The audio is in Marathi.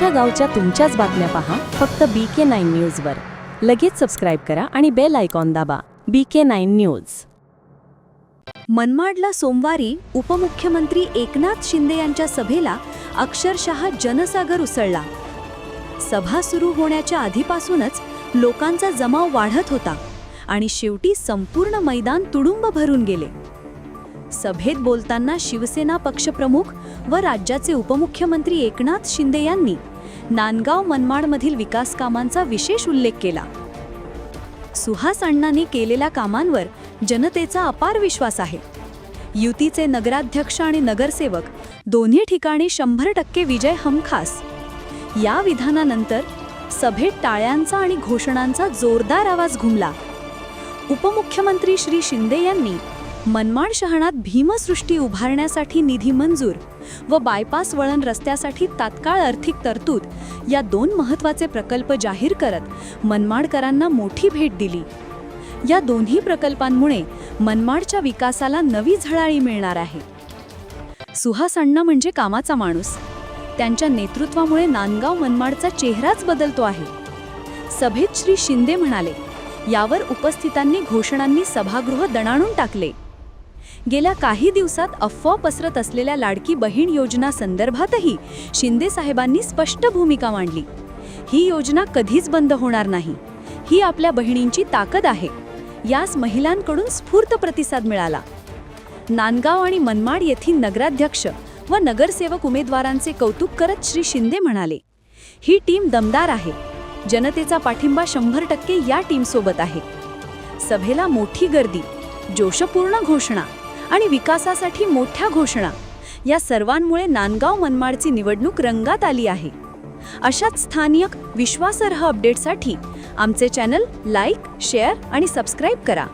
तुमच्या गावच्या तुमच्याच बातम्या पहा फक्त बी के नाईन न्यूजवर लगेच सबस्क्राईब करा आणि बेल आयकॉन दाबा. बी के नाईन न्यूज मनमाडला सोमवारी उपमुख्यमंत्री एकनाथ शिंदे यांच्या सभेला अक्षरशः जनसागर उसळला. सभा सुरू होण्याच्या आधीपासूनच लोकांचा जमाव वाढत होता आणि शेवटी संपूर्ण मैदान तुडुंब भरून गेले. सभेत बोलताना शिवसेना पक्षप्रमुख व राज्याचे उपमुख्यमंत्री एकनाथ शिंदे यांनी नांदगाव मनमाडमधील विकास कामांचा विशेष उल्लेख केला. सुहास अण्णांनी केलेल्या कामांवर जनतेचा अपार विश्वास आहे. युतीचे नगराध्यक्ष आणि नगरसेवक दोन्ही ठिकाणी शंभर टक्के विजय हमखास. या विधानानंतर सभेत टाळ्यांचा आणि घोषणांचा जोरदार आवाज घुमला. उपमुख्यमंत्री श्री शिंदे यांनी मनमाड शहरात भीमसृष्टी उभारण्यासाठी निधी मंजूर व बायपास वळण रस्त्यासाठी तात्काळ आर्थिक तरतूद या दोन महत्त्वाचे प्रकल्प जाहीर करत मनमाडकरांना मोठी भेट दिली. या दोन्ही प्रकल्पांमुळे मनमाडच्या विकासाला नवी झळाळी मिळणार आहे. सुहास अण्णा म्हणजे कामाचा माणूस. त्यांच्या नेतृत्वामुळे नांदगाव मनमाडचा चेहराच बदलतो आहे. सभेत श्री शिंदे म्हणाले यावर उपस्थितांनी घोषणांनी सभागृह दणाणून टाकले. गेल्या काही दिवसात अफवा पसरत असलेल्या लाडकी बहीण योजना संदर्भातही शिंदे साहेबांनी स्पष्ट भूमिका मांडली. ही योजना कधीच बंद होणार नाही. ही आपल्या बहिणींची ताकद आहे. यास महिलांकडून स्फूर्त प्रतिसाद मिळाला. नांदगाव आणि मनमाड येथील नगराध्यक्ष व नगरसेवक उमेदवारांचे कौतुक करत श्री शिंदे म्हणाले ही टीम दमदार आहे. जनतेचा पाठिंबा शंभर टक्के या टीमसोबत आहे. सभेला मोठी गर्दी जोशपूर्ण घोषणा आणि विकासासाठी मोठ्या घोषणा या सर्वांमुळे नांदगाव मनमाडची निवडणूक रंगात आली आहे. अशाच स्थानिक विश्वासार्ह अपडेटसाठी आमचे चॅनल लाईक शेअर आणि सबस्क्राईब करा.